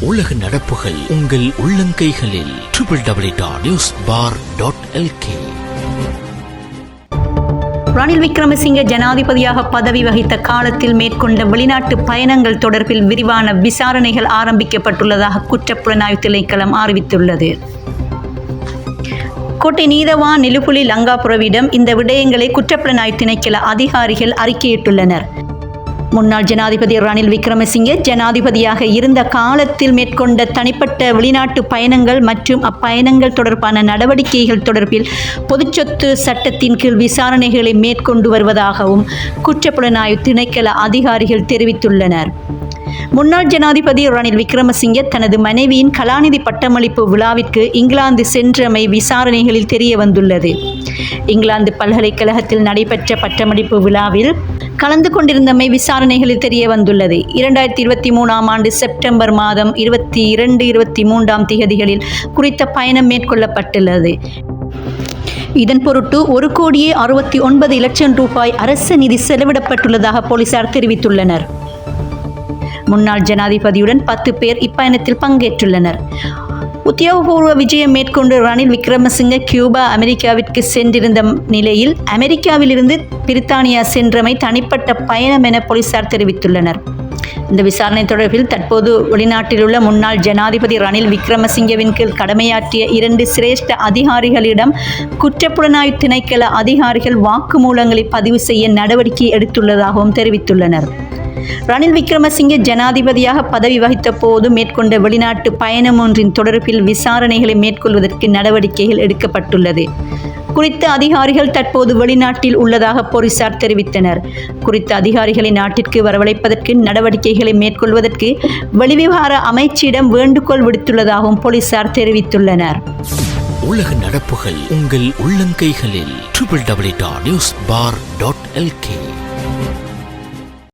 உலக நடப்புகள் உங்கள் உள்ளங்கைகளில். Triple W dot news for dot LK Ranil Wickremesinghe ஜனாதிபதியாக பதவி வகித்த காலத்தில் மேற்கொண்ட வெளிநாட்டு பயணங்கள் தொடர்பில் விரிவான விசாரணைகள் ஆரம்பிக்கப்பட்டுள்ளதாக குற்றப்புலனாய்வு திணைக்களம் அறிவித்துள்ளது. கோட்டை நீதவான் நிலுப்புலி லங்காபுரவிடம் இந்த விடயங்களை குற்றப்புலனாய்வு திணைக்கள அதிகாரிகள் அறிக்கையிட்டுள்ளனர். முன்னாள் ஜனாதிபதி ரணில் விக்ரமசிங்கே ஜனாதிபதியாக இருந்த காலத்தில் மேற்கொண்ட தனிப்பட்ட வெளிநாட்டு பயணங்கள் மற்றும் அப்பயணங்கள் தொடர்பான நடவடிக்கைகள் தொடர்பில் பொதுச்சொத்து சட்டத்தின் கீழ் விசாரணைகளை மேற்கொண்டு வருவதாகவும் குற்றப்புலனாய்வு திணைக்கள அதிகாரிகள் தெரிவித்துள்ளனர். முன்னாள் ஜனாதிபதி ரணில் விக்ரமசிங்கே தனது மனைவியின் கலாநிதி பட்டமளிப்பு விழாவிற்கு இங்கிலாந்து சென்றமை விசாரணைகளில் தெரிய வந்துள்ளது இங்கிலாந்து பல்கலைக்கழகத்தில் நடைபெற்ற பட்டமளிப்பு விழாவில் கலந்து கொண்டிருந்தமை விசாரணைகளில் தெரிய வந்துள்ளது இரண்டாயிரத்தி இருபத்தி மூணாம் ஆண்டு செப்டம்பர் மாதம் இருபத்தி இரண்டு இருபத்தி மூன்றாம் திகதிகளில் குறித்த பயணம் மேற்கொள்ளப்பட்டுள்ளது. இதன் பொருட்டு ஒரு கோடியே அறுபத்தி ஒன்பது லட்சம் ரூபாய் அரசு நிதி செலவிடப்பட்டுள்ளதாக போலீசார் தெரிவித்துள்ளனர். முன்னாள் ஜனாதிபதியுடன் பத்து பேர் இப்பயணத்தில் பங்கேற்றுள்ளனர். உத்தியோகபூர்வ விஜயம் மேற்கொண்டு ரணில் விக்ரமசிங்க கியூபா அமெரிக்காவிற்கு சென்றிருந்த நிலையில் அமெரிக்காவிலிருந்து பிரித்தானியா சென்றமை தனிப்பட்ட பயணம் என போலீசார் தெரிவித்துள்ளனர். இந்த விசாரணை தொடர்பில் தற்போது வெளிநாட்டிலுள்ள முன்னாள் ஜனாதிபதி ரணில் விக்ரமசிங்கவின் கீழ் கடமையாற்றிய இரண்டு சிரேஷ்ட அதிகாரிகளிடம் குற்றப்புலனாய்வு திணைக்கள அதிகாரிகள் வாக்குமூலங்களை பதிவு செய்ய நடவடிக்கை எடுத்துள்ளதாகவும் தெரிவித்துள்ளனர். ரணில் விக்ரமசிங்கே ஜனாதிபதியாக பதவி வகித்த போது மேற்கொண்ட வெளிநாட்டு பயணம் ஒன்றின் தொடர்பில் விசாரணைகளை மேற்கொள்வதற்கு நடவடிக்கைகள் எடுக்கப்பட்டுள்ளது. குறித்த அதிகாரிகள் தற்போது வெளிநாட்டில் உள்ளதாக போலீசார் தெரிவித்தனர். குறித்த அதிகாரிகளை நாட்டிற்கு வரவழைப்பதற்கு நடவடிக்கைகளை மேற்கொள்வதற்கு வெளிவிவகார அமைச்சிடம் வேண்டுகோள் விடுத்துள்ளதாகவும் போலீசார் தெரிவித்துள்ளனர். உலக நடப்புகள் உங்கள் உள்ளங்கைகளில். Triple W dot news for dot LK